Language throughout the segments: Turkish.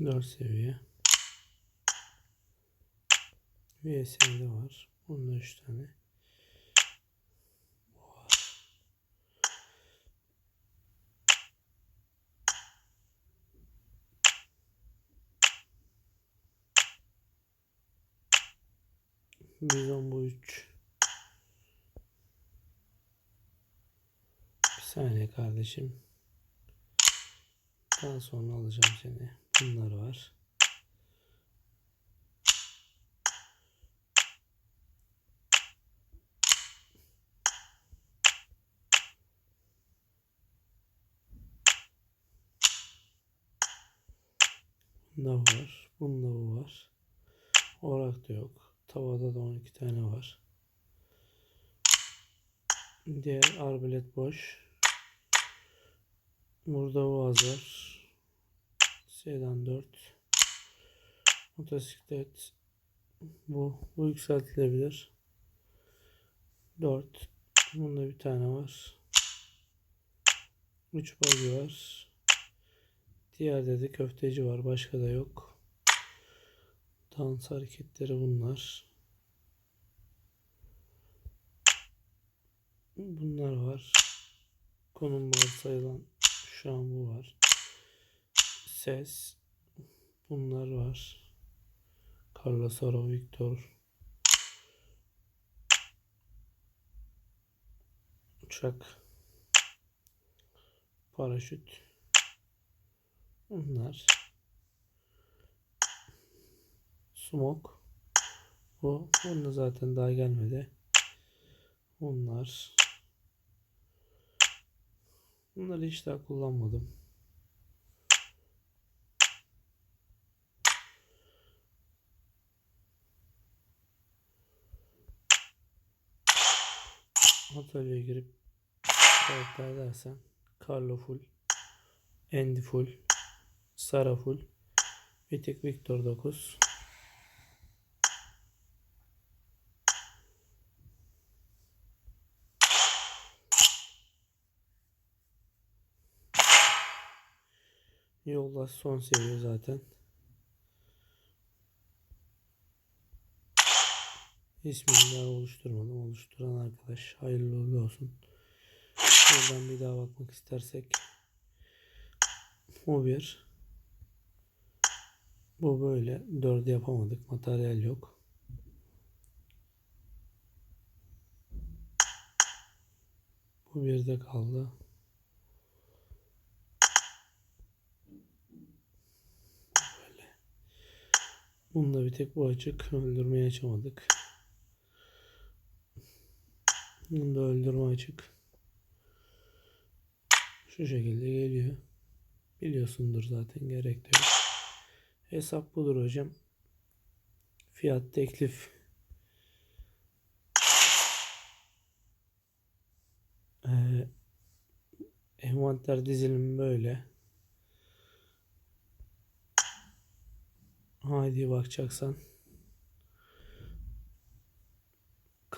4 seviye. VS'de var. Bunda 3 tane. Var. Bizon bu 3. Bir saniye kardeşim. Daha sonra alacağım seni. Bunlar var. Bunda var. Bunda bu var. Orak da yok. Tavada da 12 tane var. Diğer arbelet boş. Burada bu var. Sedan 4. Motosiklet. Bu, bu yükseltilebilir. 4. Bunda bir tane var. 3 bagi var. Diğerde de köfteci var. Başka da yok. Dans hareketleri bunlar. Bunlar var. Konum varsayılan şu an bu var. Ses. Bunlar var. Carlos Aro Victor. Uçak. Paraşüt. Bunlar. Smoke. Bu. Bunda zaten daha gelmedi. Bunlar. Bunları hiç daha kullanmadım. Atölyeye girip karakter dersen Carlo full, Andy full, Sara full, bir tek Victor 9. Yoldaş son seviye zaten. İsmini daha oluşturmadım. Oluşturan arkadaş hayırlı uğurlu olsun. Buradan bir daha bakmak istersek. Bu bir. Bu böyle. Dördü yapamadık. Materyal yok. Bu bir de kaldı. Böyle. Bunda bir tek bu açık. Öldürmeyi açamadık. Bunda öldürme açık. Şu şekilde geliyor. Biliyorsundur zaten gerek de yok. Hesap budur hocam. Fiyat teklif. Ee, envanter dizilimi böyle. Haydi bakacaksan.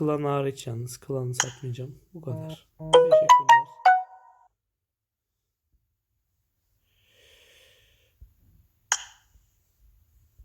Klan hariç yalnız. Klanı satmayacağım. Bu kadar. Teşekkürler.